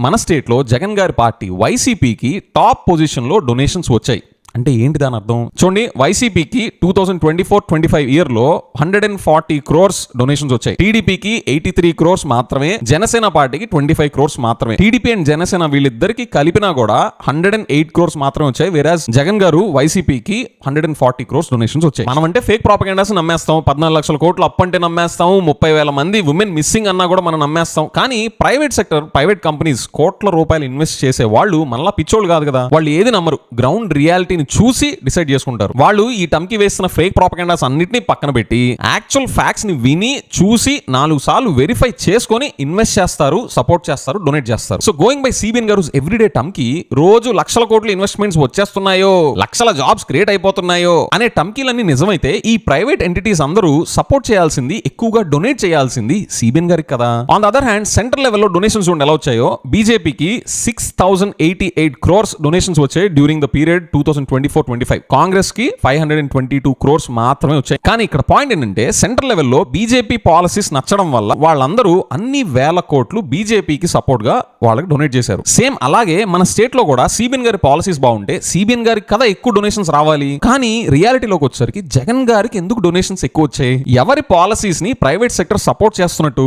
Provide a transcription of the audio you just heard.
మన స్టేట్లో జగన్ గారి పార్టీ వైసీపీకి టాప్ పొజిషన్లో డొనేషన్స్ వచ్చాయి. అంటే ఏంటి దాని అర్థం? చూడండి వైసీపీకి two thousand twenty four twenty five ఇయర్లో hundred and forty crores donations వచ్చాయి. టీడీపీకి ఎయిటీ త్రీ క్రోర్స్ మాత్రమే జనసేన పార్టీకి ట్వంటీ ఫైవ్ క్రోర్స్ మాత్రమే టీడీపీ అండ్ జనసేన వీళ్ళిద్దరికి కలిపినా కూడా హండ్రెడ్ అండ్ ఎయిట్ క్రోర్స్ మాత్రమే వచ్చాయి వేరాజ్ జగన్ గారు వైసీపీకి hundred and forty crores donations వచ్చాయి. మనం అంటే ఫేక్ ప్రాపగెండాస్ నమ్మేస్తాం పద్నాలుగు లక్షల కోట్లు అప్పంటే నమ్మేస్తాం ముప్పై వేల మంది ఉమెన్ మిస్సింగ్ అన్నా కూడా మనం నమ్మేస్తాం. కానీ ప్రైవేట్ సెక్టర్ ప్రైవేట్ కంపెనీస్ కోట్ల రూపాయలు ఇన్వెస్ట్ చేసే వాళ్ళు మళ్ళా పిచ్చోళ్ళు కాదు కదా. వాళ్ళు ఏది నమ్మరు. గ్రౌండ్ రియాలిటీ దీన్ని చూసి డిసైడ్ చేసుకుంటారు. వాళ్ళు ఈ టమ్కి వేసిన ఫేక్ ప్రాపగెండాస్ అన్నిటిని పక్కన పెట్టి యాక్చువల్ ఫ్యాక్ట్స్ని విని చూసి నాలుగు సార్లు వెరిఫై చేసుకొని ఇన్వెస్ట్ చేస్తారు సపోర్ట్ చేస్తారు డొనేట్ చేస్తారు. So going by CBN garu everyday టమ్కి రోజు లక్షల కోట్ల ఇన్వెస్ట్మెంట్స్ వచ్చేస్తున్నాయో లక్షల జాబ్స్ క్రియేట్ అయిపోతున్నాయో అనే టమ్కీలన్నీ నిజమైతే ఈ ప్రైవేట్ ఎంటిటీస్ అందరూ సపోర్ట్ చేయాల్సింది ఎక్కువగా డొనేట్ చేయాల్సింది సిబిఎన్ గారికి కదా. On the other hand central లెవెల్లో డొనేషన్స్ చూడండి ఎలా వచ్చాయో బీజేపీకి six thousand eighty eight crores donations వచ్చాయి during the period two thousand twenty four twenty five కాంగ్రెస్కి five hundred and twenty two crores మాత్రమే వచ్చాయి. కానీ ఇక్కడ పాయింట్ ఏంటంటే సెంట్రల్ లెవెల్లో బీజేపీ పాలసీస్ నచ్చడం వల్ల వాళ్ళందరూ అన్ని వేల కోట్లు బీజేపీకి సపోర్ట్గా వాళ్ళకి డొనేట్ చేశారు. సేమ్ అలాగే మన స్టేట్లో కూడా సిబిఎన్ గారి పాలసీస్ బాగుంటే సిబిఎన్ గారికి కదా ఎక్కువ డొనేషన్స్ రావాలి. కానీ రియాలిటీలోకి వచ్చేసరికి జగన్ గారికి ఎందుకు డొనేషన్స్ ఎక్కువ వచ్చాయి? ఎవరి పాలసీస్ని ప్రైవేట్ సెక్టర్ సపోర్ట్ చేస్తున్నట్టు?